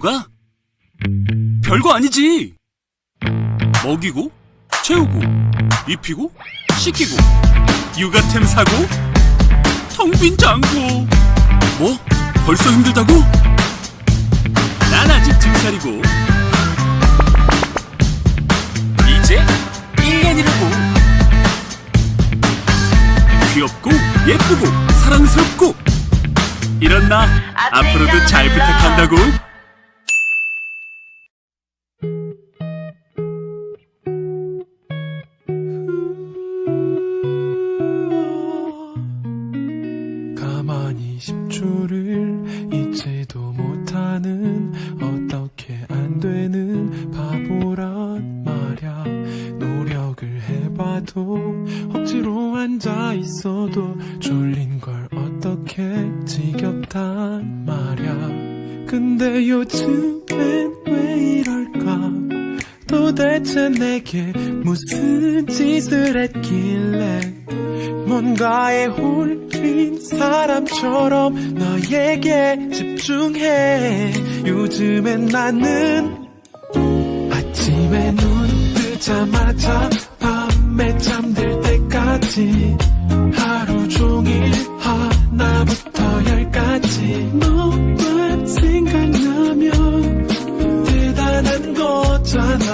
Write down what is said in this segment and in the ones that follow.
육아? 별거 아니지. 먹이고, 채우고, 입히고, 씻기고, 육아템 사고, 텅 빈 장고. 뭐? 벌써 힘들다고? 난 아직 두 살이고, 이제 1년이라고. 귀엽고, 예쁘고, 사랑스럽고. 이런 나 앞으로도 잘 부탁한다고. 해봐도 억지로 앉아 있어도 졸린 걸 어떻게 지겹단 말야. 근데 요즘엔 왜 이럴까? 도대체 내게 무슨 짓을 했길래? 뭔가에 홀린 사람처럼 너에게 집중해. 요즘엔 나는 아침에 눈 뜨자마자 밤에 잠들 때까지 하루 종일 하나부터 열까지 너만 생각나면 대단한 거잖아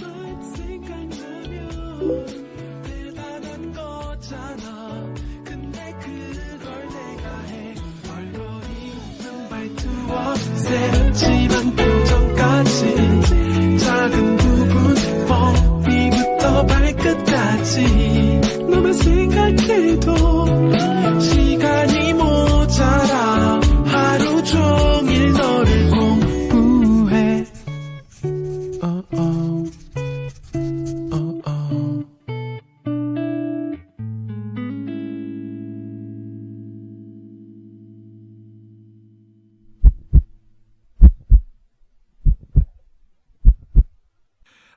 만 생각나면 대단한 거잖아 새침한 표정까지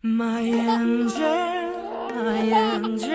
My angel, my angel,